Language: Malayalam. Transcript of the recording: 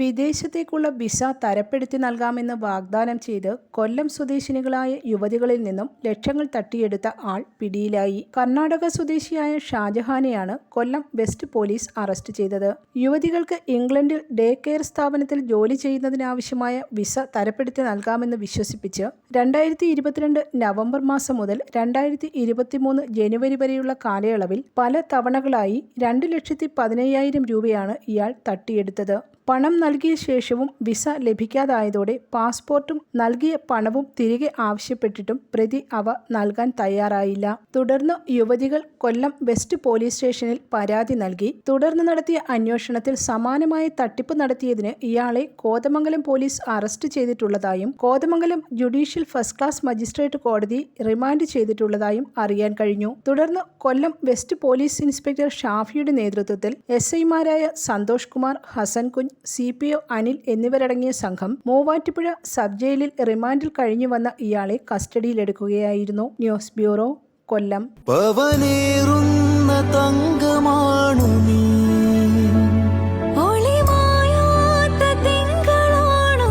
വിദേശത്തേക്കുള്ള വിസ തരപ്പെടുത്തി നൽകാമെന്ന് വാഗ്ദാനം ചെയ്ത് കൊല്ലം സ്വദേശിനികളായ യുവതികളിൽ നിന്നും ലക്ഷങ്ങൾ തട്ടിയെടുത്ത ആൾ പിടിയിലായി. കർണാടക സ്വദേശിയായ ഷാജഹാനെയാണ് കൊല്ലം വെസ്റ്റ് പോലീസ് അറസ്റ്റ് ചെയ്തത്. യുവതികൾക്ക് ഇംഗ്ലണ്ടിൽ ഡേ കെയർ സ്ഥാപനത്തിൽ ജോലി ചെയ്യുന്നതിനാവശ്യമായ വിസ തരപ്പെടുത്തി നൽകാമെന്ന് വിശ്വസിപ്പിച്ച് രണ്ടായിരത്തി ഇരുപത്തിരണ്ട് നവംബർ മാസം മുതൽ രണ്ടായിരത്തി ഇരുപത്തിമൂന്ന് ജനുവരി വരെയുള്ള കാലയളവിൽ പല തവണകളായി രണ്ട് ലക്ഷത്തി പതിനയ്യായിരം രൂപയാണ് ഇയാൾ തട്ടിയെടുത്തത്. പണം നൽകിയ ശേഷവും വിസ ലഭിക്കാതായതോടെ പാസ്പോർട്ടും നൽകിയ പണവും തിരികെ ആവശ്യപ്പെട്ടിട്ടും പ്രതി അവ നൽകാൻ തയ്യാറായില്ല. തുടർന്ന് യുവതികൾ കൊല്ലം വെസ്റ്റ് പോലീസ് സ്റ്റേഷനിൽ പരാതി നൽകി. തുടർന്ന് നടത്തിയ അന്വേഷണത്തിൽ സമാനമായ തട്ടിപ്പ് നടത്തിയതിന് ഇയാളെ Kothamangalam police arrest ചെയ്തിട്ടുള്ളതായും Kothamangalam judicial first class magistrate കോടതി റിമാൻഡ് ചെയ്തിട്ടുള്ളതായും അറിയാൻ കഴിഞ്ഞു. തുടർന്ന് കൊല്ലം വെസ്റ്റ് പോലീസ് ഇൻസ്പെക്ടർ ഷാഫിയുടെ നേതൃത്വത്തിൽ എസ് ഐമാരായ സന്തോഷ് കുമാർ ഹസൻ കുഞ്ഞ് സി പി ഒ അനിൽ എന്നിവരടങ്ങിയ സംഘം മൂവാറ്റുപുഴ സബ് ജയിലിൽ റിമാൻഡിൽ കഴിഞ്ഞു വന്ന ഇയാളെ കസ്റ്റഡിയിലെടുക്കുകയായിരുന്നു. ന്യൂസ് ബ്യൂറോ കൊല്ലം. പവനേറുന്ന തങ്കമാണു നീ. ഒളിമായാത്ത തിങ്കളാണോ